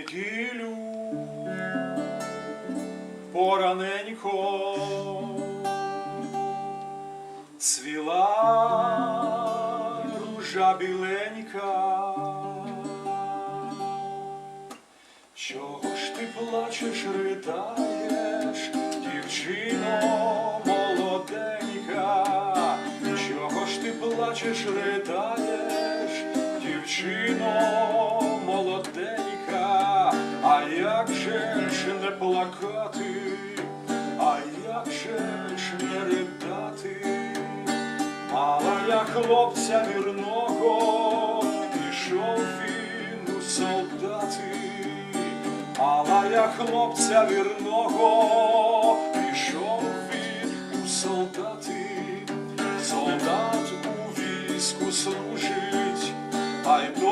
неділю пораненько цвіла ружа біленька. Чого ж ти плачеш, ридаєш, дівчино молоденька? Чого ж ти плачеш, ридаєш, дівчино плакати, а як же ж не ридати? Мала я хлопця вірного, пішов він у солдати. Мала я хлопця вірного, пішов він у солдати. Солдат у війську служить, а й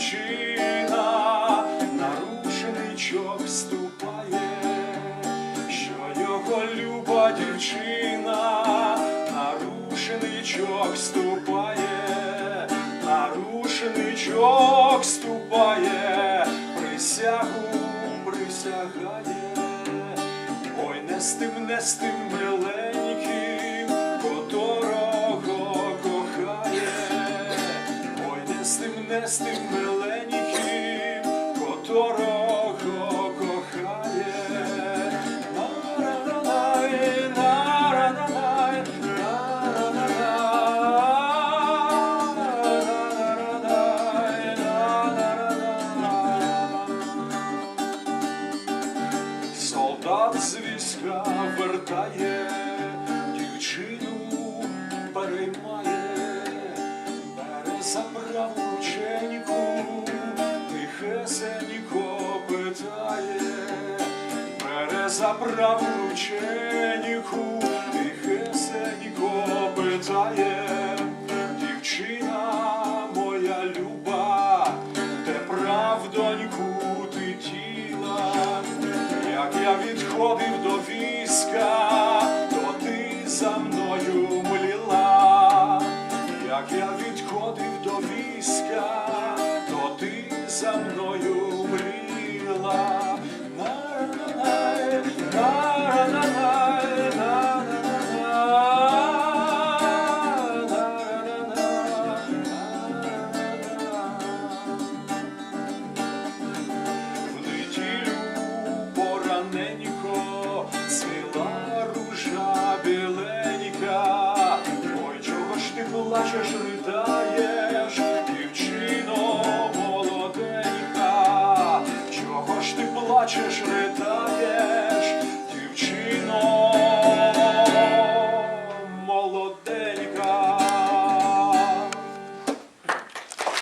люба дівчина на рушничок ступає що його люба дівчина на рушничок ступає, на рушничок ступає, присягу присягає, ой, не з тим, не з тим миленьким, котрого кохає, ой, праву рученьку, тихесенько питає, бере за праву рученьку, тихесенько питає, дівчина моя люба, де правдоньку ти тіла, як я відходив до війська, то ти за мною мліла, як я відходив чого ж ти плачеш, ридаєш, дівчино